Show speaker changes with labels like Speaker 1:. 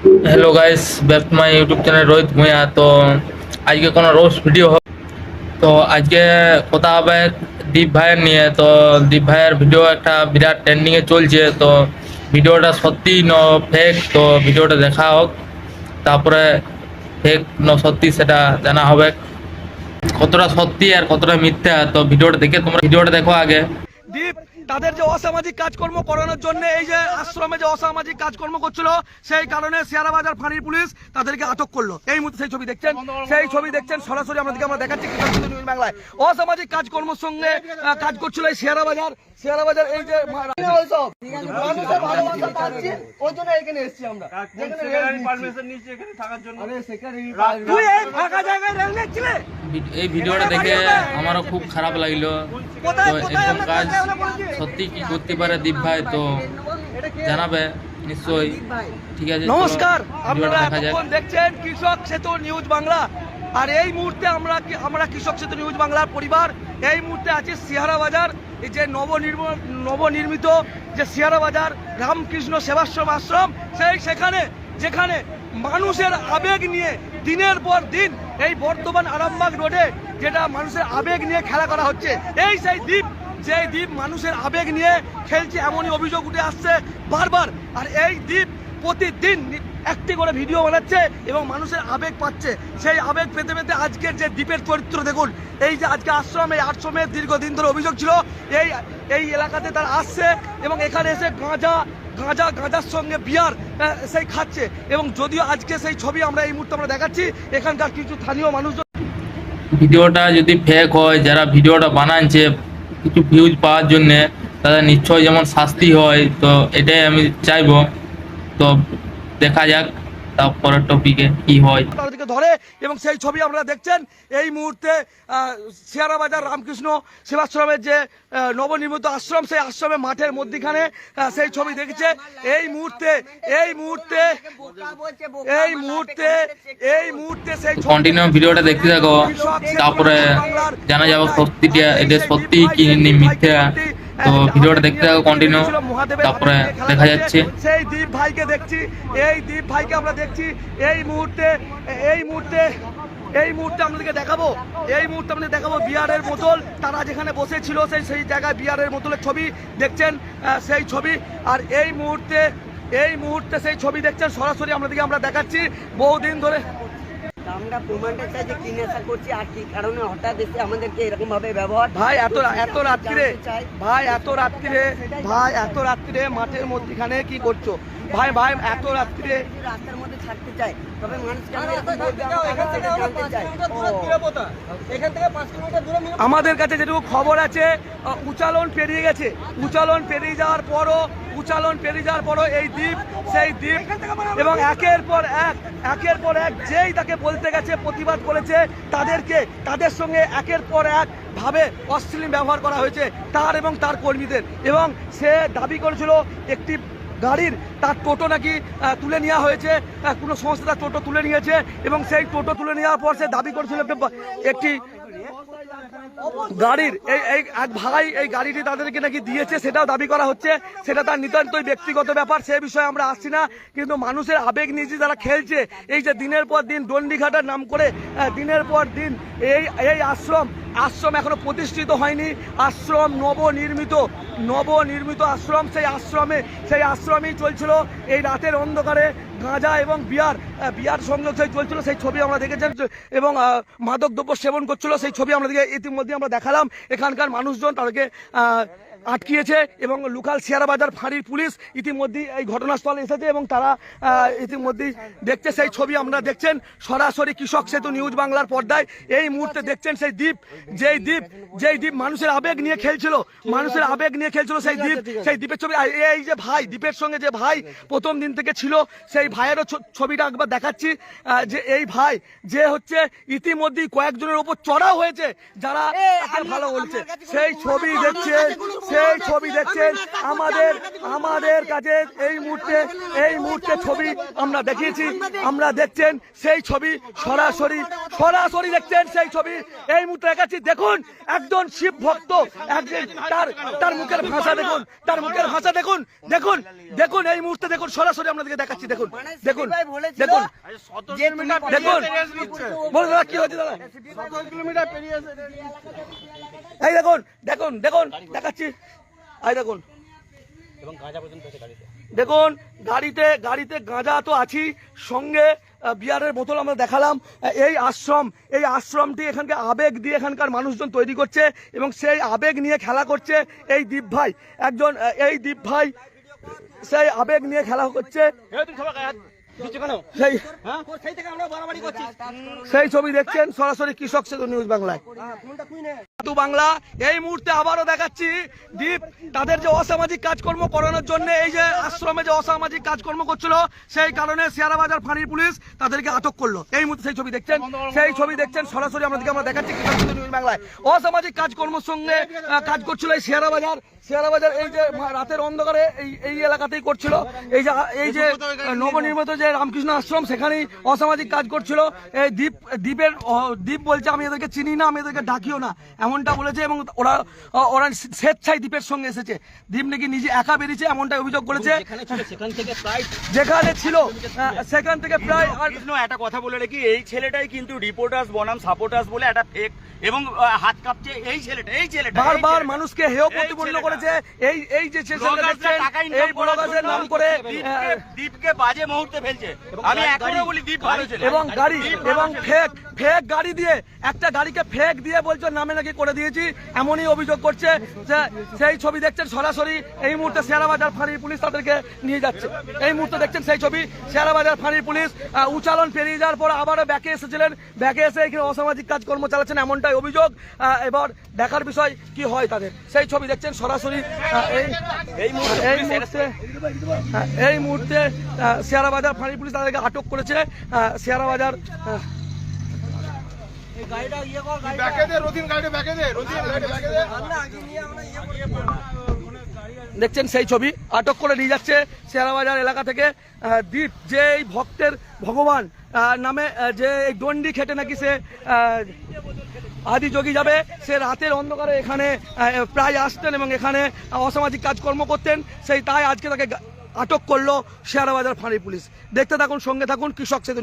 Speaker 1: Hello guys back my YouTube channel Rohit Bhuiyan তো আজকে কোনো রোস্ট ভিডিও হবে। তো আজকে কথা হবে দীপ ভাইয়ের নিয়ে। তো দীপ ভাইয়ের ভিডিও একটা বিরাট ট্রেন্ডিংয়ে চলছে। তো ভিডিওটা সত্যি ন ফেক তো ভিডিওটা দেখা হোক। তারপরে ফেক ন সত্যি সেটা জানা হবে। কতটা সত্যি আর কতটা মিথ্যা, তো ভিডিওটা দেখে তোমরা ভিডিওটা দেখো আগে।
Speaker 2: দীপ তাদের যে অসামাজিক কাজকর্ম করানোর জন্য এই যে আশ্রমে যে অসামাজিক কাজকর্ম করছিল, সেই কারণে শেয়ারা বাজার ফাঁড়ির পুলিশ তাদেরকে আটক করল। এই মুহূর্তে সেই ছবি দেখছেন? সেই ছবি দেখছেন সরাসরি আমাদেরকে আমরা দেখাচ্ছি বাংলায়। অসামাজিক কাজকর্মের সঙ্গে কাজ করছিল এই শেয়ারা বাজার। শেয়ারা বাজার এই যে পাচ্ছি? ওই জন্য এখানে এসেছি আমরা। এই
Speaker 1: ভিডিওটা দেখে আমারও খুব খারাপ লাগল। তো এরকম কাজ সত্যি কি করতে পারে দীপ ভাই তো জানাবে নিশ্চয়ই। ঠিক আছে
Speaker 2: নমস্কার আপনারা দেখছেন কৃষক সেতু নিউজ বাংলা। আর এই মুহূর্তে আমরা আমরা কৃষক সেতু নিউজ বাংলার পরিবার, এই মুহূর্তে আছি সিহারা বাজার। যে নবনির্ম নবনির্মিত যে সিহারা বাজার, রামকৃষ্ণ সেবাশ্রম আশ্রম, সেই সেখানে, যেখানে মানুষের আবেগ নিয়ে দিনের পর দিন এই বর্তমান আরামবাগ রোডে যেটা মানুষের আবেগ নিয়ে খেলা করা হচ্ছে, এই সেই দ্বীপ যে দ্বীপ মানুষের আবেগ নিয়ে খেলছে এমনই অভিযোগ উঠে আসছে বারবার। আর এই দ্বীপ প্রতিদিন একটি করে ভিডিও বানাচ্ছে এবং মানুষের আবেগ পাচ্ছে। সেই আবেগ পেতে পেতে আজকের যে দ্বীপের চরিত্র, দেখুন, এই যে আজকে আশ্রম এই আশ্রমের দীর্ঘদিন ধরে অভিযোগ ছিল, এই এই এলাকাতে তারা আসছে এবং এখানে এসে গাঁজা গাঁজা, গাঁজার সঙ্গে বিয়ার সেই খাচ্ছে। এবং যদিও আজকে সেই ছবি আমরা এই মুহূর্তে আমরা দেখাচ্ছি, এখানকার কিছু স্থানীয় মানুষজন
Speaker 1: ভিডিওটা যদি ফেক হয়, যারা ভিডিওটা বানাচ্ছে, কিছু ভিউজ পাওয়ার জন্যে, তাদের নিশ্চয়ই যেমন শাস্তি হয়, তো এটাই আমি চাইব। তো দেখা যাক তারপরের টপিকে কি হয়।
Speaker 2: তাদেরকে ধরে এবং সেই ছবি আপনারা দেখছেন এই মুহূর্তে বাজার রামকৃষ্ণ সেবাশ্রমের যে নবনির্মিত আশ্রম সেই আশ্রমের মাঠের মধ্যিখানে সেই ছবি দেখেছে। এই মুহূর্তে এই মুহূর্তে এই মুহূর্তে এই মুহূর্তে সেই
Speaker 1: কন্টিনিউ ভিডিওটা দেখতে থাকো। তারপরে জানা যাবে সত্যিটা এটা সত্যি কি মিথ্যা। তো ভিডিওটা দেখতে থাকো কন্টিনিউ তারপরে দেখা যাচ্ছে।
Speaker 2: সেই দীপ ভাইকে দেখছি, এই দীপ ভাইকে আমরা দেখছি। এই মুহূর্তে এই মুহূর্তে এই মুহূর্তে আপনাদেরকে দেখাবো। এই মুহূর্তে আপনাদের দেখাবো বিয়ারের বোতল। তারা যেখানে বসেছিল, সেই সেই জায়গায় বিয়ারের বোতলের ছবি দেখছেন সেই ছবি। আর এই মুহূর্তে এই মুহূর্তে সেই ছবি দেখছেন, সরাসরি আপনাদেরকে আমরা দেখাচ্ছি। বহুদিন ধরে
Speaker 3: আমরা প্রমাণটা চাই যে কি নেশা করছি আর কি কারণে হঠাৎ এসে আমাদেরকে এরকম ভাবে ব্যবহার
Speaker 2: ভাই এত এত রাত্রিরে ভাই এত রাত্রিরে ভাই এত রাত্রিরে মাঠের মধ্যখানে কি করছ? ভাই ভাই এত রাত্রিরে
Speaker 3: রাস্তার মধ্যে ছাড়তে চাই তবে
Speaker 2: আমাদের কাছে যেটুকু খবর আছে উচালন পেরিয়ে গেছে। উচালন পেরিয়ে যাওয়ার পরও উচালন পেরিয়ে যাওয়ার পরও এই দ্বীপ, সেই দ্বীপ এবং একের পর এক, একের পর এক যেই তাকে বলতে গেছে, প্রতিবাদ করেছে, তাদেরকে, তাদের সঙ্গে একের পর এক ভাবে অশ্লীল ব্যবহার করা হয়েছে, তার এবং তার কর্মীদের। এবং সে দাবি করেছিল, একটি গাড়ির তার টোটো নাকি তুলে নেওয়া হয়েছে কোনো সংস্থা তার টোটো তুলে নিয়েছে এবং সেই টোটো তুলে নেওয়ার পর সে দাবি করেছিল একটি- একটি গাড়ির, এই এই এক ভাই এই গাড়িটি তাদেরকে নাকি দিয়েছে, সেটাও দাবি করা হচ্ছে। সেটা তার নিতান্তই ব্যক্তিগত ব্যাপার, সে বিষয়ে আমরা আসছি না। কিন্তু মানুষের আবেগ নিয়ে যারা খেলছে, এই যে দিনের পর দিন দণ্ডিঘাটার নাম করে দিনের পর দিন এই এই আশ্রম আশ্রম এখনও প্রতিষ্ঠিত হয়নি। আশ্রম নবনির্মিত নবনির্মিত আশ্রম, সেই আশ্রমে সেই আশ্রমেই চলছিল। এই রাতের অন্ধকারে গাঁজা এবং বিয়ার বিয়ার সংযোগ সেই চলছিল, সেই ছবি আমরা দেখেছেন এবং মাদকদ্রব্য মাদক দ্রব্য সেবন করছিল, সেই ছবি আমাদেরকে ইতিমধ্যে আমরা দেখালাম। এখানকার মানুষজন তাদেরকে আটকিয়েছে এবং লোকাল শেয়ারা বাজার ফাঁড়ির পুলিশ ইতিমধ্যেই এই ঘটনাস্থলে এসেছে এবং তারা ইতিমধ্যেই দেখছে। সেই ছবি আমরা দেখছেন। সরাসরি কৃষক সেতু নিউজ বাংলার পর্দায়। এই মুহূর্তে দেখছেন সেই দ্বীপ যেই দ্বীপ যেই দ্বীপ মানুষের আবেগ নিয়ে খেলছিল। মানুষের আবেগ নিয়ে খেলছিল সেই দ্বীপ। সেই দ্বীপের ছবি এই যে ভাই দ্বীপের সঙ্গে যে ভাই প্রথম দিন থেকে ছিল সেই ভাইয়েরও ছবিটা একবার দেখাচ্ছি। যে এই ভাই যে হচ্ছে ইতিমধ্যেই কয়েকজনের উপর চড়াও হয়েছে যারা ভালো বলছে। সেই ছবি দেখছে সেই ছবি দেখছেন আমাদের আমাদের কাছে এই মুহূর্তে এই মুহূর্তে ছবি আমরা দেখিয়েছি। আমরা দেখছেন সেই ছবি সরাসরি সরাসরি দেখছেন সেই ছবি। এই মুহূর্তে দেখাচ্ছি দেখুন একজন শিব ভক্ত একজন তার তার মুখের ভাষা দেখুন তার মুখের ভাষা দেখুন দেখুন দেখুন এই মুহূর্তে দেখুন সরাসরি আপনাদেরকে দেখাচ্ছি দেখুন দেখুন দেখুন। দেখুন। বলুন দাদা কি হয়েছে দাদা? এই দেখুন দেখুন দেখুন দেখাচ্ছি। এই দেখুন। দেখুন গাড়িতে গাড়িতে গাঁজা তো আছি সঙ্গে বিয়ারের বোতল আমরা দেখালাম। এই আশ্রম এই আশ্রমটি এখানকে আবেগ দিয়ে এখানকার মানুষজন তৈরি করছে এবং সেই আবেগ নিয়ে খেলা করছে এই দ্বীপ ভাই। একজন এই দ্বীপ ভাই সেই আবেগ নিয়ে খেলা করছে। সেই সেই ছবি দেখছেন সরাসরি কৃষক সেতু নিউজ বাংলায়। বাংলা এই মুহূর্তে আবারও দেখাচ্ছি দীপ তাদের যে অসামাজিক কাজকর্ম করানোর জন্য এই যে আশ্রমে যে অসামাজিক কাজকর্ম করছিল সেই কারণে শেয়ারা বাজার ফাঁড়ির পুলিশ তাদেরকে আটক করল। এই মুহূর্তে সেই ছবি দেখছেন সেই ছবি দেখছেন সরাসরি আমাদেরকে আমরা দেখাচ্ছি কৃষক সেতু নিউজ বাংলায়। অসামাজিক কাজকর্মের সঙ্গে কাজ করছিল এই শেয়ারা বাজার। শেয়ারা বাজার এই যে রাতের অন্ধকারে এই এই এলাকাতেই করছিল। এই যে এই যে নবনির্মিত যে রামকৃষ্ণ আশ্রম সেখানেই অসামাজিক কাজ করছিল। এই দ্বীপ দ্বীপের দ্বীপ বলছে আমি এদেরকে চিনি না আমি এদেরকে ডাকিও না। এমনটা বলেছে এবং ওরা ওরা স্বেচ্ছায় দ্বীপের সঙ্গে এসেছে। দ্বীপ নাকি নিজে একা বেরিয়েছে এমনটাই অভিযোগ করেছে।
Speaker 4: সেখান থেকে প্রায়
Speaker 2: যেখানে ছিল সেখান থেকে প্রায়
Speaker 4: একটা কথা বলে রাখি এই ছেলেটাই কিন্তু রিপোর্টার্স বনাম সাপোর্টার্স বলে একটা ফেক এবং হাত কাঁপছে এই ছেলেটা এই ছেলেটা
Speaker 2: বারবার মানুষকে হেয় প্রতিপন্ন করেছে এই এই যে
Speaker 4: টাকা
Speaker 2: এই ব্লগারদের নাম করে
Speaker 4: দ্বীপকে বাজে মুহূর্তে ফেলছে। আমি এখনও বলি দীপ ভালো ছেলে।
Speaker 2: এবং গাড়ি এবং ফেক ফেক গাড়ি দিয়ে একটা গাড়িকে ফেক দিয়ে বলছো নামে নাকি করে দিয়েছি এমনই অভিযোগ করছে যে সেই ছবি দেখছেন সরাসরি এই মুহূর্তে শেয়ারাবাজার ফাঁড়ির পুলিশ তাদেরকে নিয়ে যাচ্ছে। এই মুহূর্তে দেখছেন সেই ছবি শেয়ারাবাজার ফাঁড়ির পুলিশ উচালন পেরিয়ে যাওয়ার পর আবারও ব্যাকে এসেছিলেন ব্যাকে এসে এখানে অসামাজিক কাজকর্ম চালাচ্ছেন এমনটাই অভিযোগ। এবার দেখার বিষয় কি হয় তাদের। সেই ছবি দেখছেন সরাসরি এই এই মুহূর্তে এই মুহূর্তে শেয়ারাবাজার ফাঁড়ি পুলিশ তাদেরকে আটক করেছে আহ, শেয়ারাবাজার দেখছেন সেই ছবি আটক করে নিয়ে যাচ্ছে শেয়ারাবাজার এলাকা থেকে দ্বীপ যে এই ভক্তের ভগবান নামে যে এই দণ্ডি খেটে নাকি সে আদি যোগী যাবে সে রাতের অন্ধকারে এখানে প্রায় আসতেন এবং এখানে অসামাজিক কাজকর্ম করতেন সেই তাই আজকে তাকে আটক করল শেয়ারাবাজার ফাঁড়ি পুলিশ। দেখতে থাকুন সঙ্গে থাকুন কৃষক সেতু